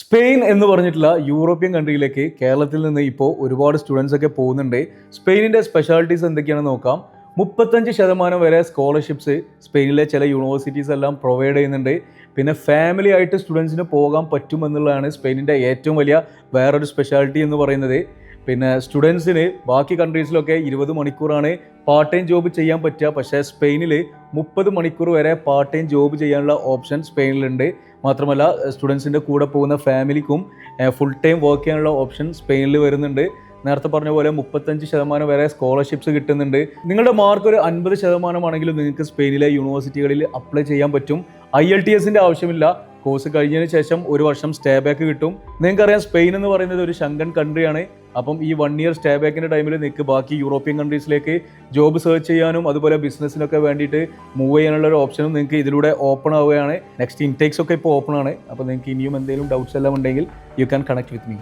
Spain എന്ന് പറഞ്ഞിട്ടുള്ള European കൺട്രിയിലേക്ക് കേരളത്തിൽ നിന്ന് ഇപ്പോൾ ഒരുപാട് സ്റ്റുഡൻസ് ഒക്കെ പോകുന്നുണ്ട്. സ്പെയിനിന്റെ സ്പെഷ്യാലിറ്റീസ് എന്തൊക്കെയാണെന്ന് നോക്കാം. മുപ്പത്തഞ്ച് ശതമാനം വരെ സ്കോളർഷിപ്സ് സ്പെയിനിലെ ചില യൂണിവേഴ്സിറ്റീസ് എല്ലാം പ്രൊവൈഡ് ചെയ്യുന്നുണ്ട്. പിന്നെ ഫാമിലി ആയിട്ട് സ്റ്റുഡൻസിന് പോകാൻ പറ്റുമെന്നുള്ളതാണ് സ്പെയിനിന്റെ ഏറ്റവും വലിയ വേറൊരു സ്പെഷ്യാലിറ്റി എന്ന് പറയുന്നത്. പിന്നെ സ്റ്റുഡൻസിന് ബാക്കി കൺട്രീസിലൊക്കെ ഇരുപത് മണിക്കൂറാണ് പാർട്ട് ടൈം ജോബ് ചെയ്യാൻ പറ്റുക. പക്ഷേ സ്പെയിനിൽ മുപ്പത് മണിക്കൂർ വരെ പാർട്ട് ടൈം ജോബ് ചെയ്യാനുള്ള ഓപ്ഷൻ സ്പെയിനിലുണ്ട്. മാത്രമല്ല സ്റ്റുഡൻസിന്റെ കൂടെ പോകുന്ന ഫാമിലിക്കും ഫുൾ ടൈം വർക്ക് ചെയ്യാനുള്ള ഓപ്ഷൻ സ്പെയിനിൽ വരുന്നുണ്ട്. നേരത്തെ പറഞ്ഞ പോലെ മുപ്പത്തഞ്ച് ശതമാനം വരെ സ്കോളർഷിപ്സ് കിട്ടുന്നുണ്ട്. നിങ്ങളുടെ മാർക്ക് ഒരു അൻപത് ശതമാനമാണെങ്കിലും നിങ്ങൾക്ക് സ്പെയിനിലെ യൂണിവേഴ്സിറ്റികളിൽ അപ്ലൈ ചെയ്യാൻ പറ്റും. ഐ എൽ ടി എസിന്റെ ആവശ്യമില്ല. കോഴ്സ് കഴിഞ്ഞതിന് ശേഷം ഒരു വർഷം സ്റ്റേ ബാക്ക് കിട്ടും. നിങ്ങൾക്കറിയാം സ്പെയിൻ എന്ന് പറയുന്നത് ഒരു ശങ്കൻ കൺട്രിയാണ് അപ്പം ഈ വൺ ഇയർ സ്റ്റേ ബാക്കിന്റെ ടൈമിൽ നിങ്ങൾക്ക് ബാക്കി യൂറോപ്യൻ കൺട്രീസിലേക്ക് ജോബ് സെർച്ച് ചെയ്യാനും അതുപോലെ ബിസിനസ്സിനൊക്കെ വേണ്ടിയിട്ട് മൂവ് ചെയ്യാനുള്ള ഒരു ഓപ്ഷനും നിങ്ങൾക്ക് ഇതിലൂടെ ഓപ്പൺ ആവുകയാണ്. നെക്സ്റ്റ് ഇൻടേക്സ് ഒക്കെ ഇപ്പോൾ ഓപ്പൺ ആണ്. അപ്പോൾ നിങ്ങൾക്ക് ഇനിയും എന്തെങ്കിലും ഡൗട്ട്സ് എല്ലാം ഉണ്ടെങ്കിൽ you can connect with me